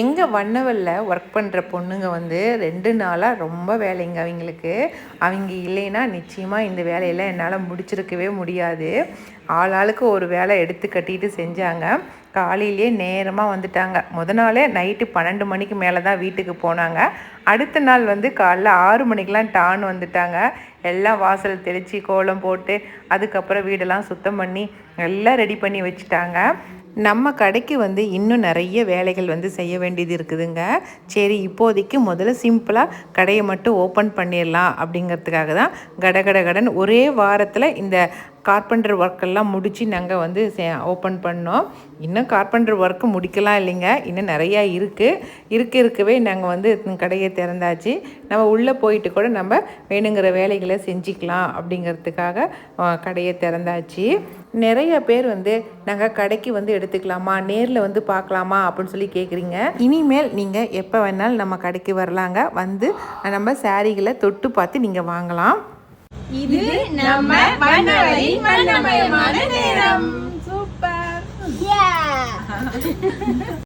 எங்கள் வண்ணவலில் ஒர்க் பண்ணுற பொண்ணுங்க வந்து ரெண்டு நாளாக ரொம்ப வேலைங்க அவங்களுக்கு. அவங்க இல்லைன்னா நிச்சயமாக இந்த வேலையெல்லாம் என்னால் முடிச்சிருக்கவே முடியாது. ஆளாளுக்கு ஒரு வேலை எடுத்து கட்டிட்டு செஞ்சாங்க. காலையிலேயே நேரமாக வந்துட்டாங்க. முத நாளே நைட்டு பன்னெண்டு மணிக்கு மேலே தான் வீட்டுக்கு போனாங்க. அடுத்த நாள் வந்து காலைல ஆறு மணிக்கெலாம் டான் வந்துட்டாங்க. எல்லாம் வாசல் தெளித்து கோலம் போட்டு அதுக்கப்புறம் வீடெல்லாம் சுத்தம் பண்ணி எல்லாம் ரெடி பண்ணி வச்சுட்டாங்க. நம்ம கடைக்கு வந்து இன்னும் நிறைய வேலைகள் வந்து செய்ய வேண்டியது இருக்குதுங்க. சரி இப்போதைக்கு முதல்ல சிம்பிளாக கடையை மட்டும் ஓப்பன் பண்ணிடலாம் அப்படிங்கிறதுக்காக தான் கட கட கடன் ஒரே வாரத்தில் இந்த கார்பெண்டர் ஒர்க்கெல்லாம் முடித்து நாங்கள் வந்து ஓப்பன் பண்ணோம். இன்னும் கார்பெண்டர் ஒர்க்கு முடிக்கலாம் இல்லைங்க. இன்னும் நிறையா இருக்குது இருக்க இருக்கவே நாங்கள் வந்து கடையை திறந்தாச்சு. நம்ம உள்ளே போயிட்டு கூட நம்ம வேணுங்கிற வேலைகளை செஞ்சுக்கலாம் அப்படிங்கிறதுக்காக கடையை திறந்தாச்சு. நிறைய பேர் வந்து நாங்கள் கடைக்கு வந்து எடுத்துக்கலாமா நேரில் வந்து பார்க்கலாமா அப்படின்னு சொல்லி கேட்குறீங்க இனிமேல் நீங்கள் எப்போ வேணாலும் நம்ம கடைக்கு வரலாங்க. வந்து நம்ம சாரீகளை தொட்டு பார்த்து நீங்கள் வாங்கலாம். இது நம்ம வண்ணவரின் வண்ணமயமான நேரம். சூப்பர்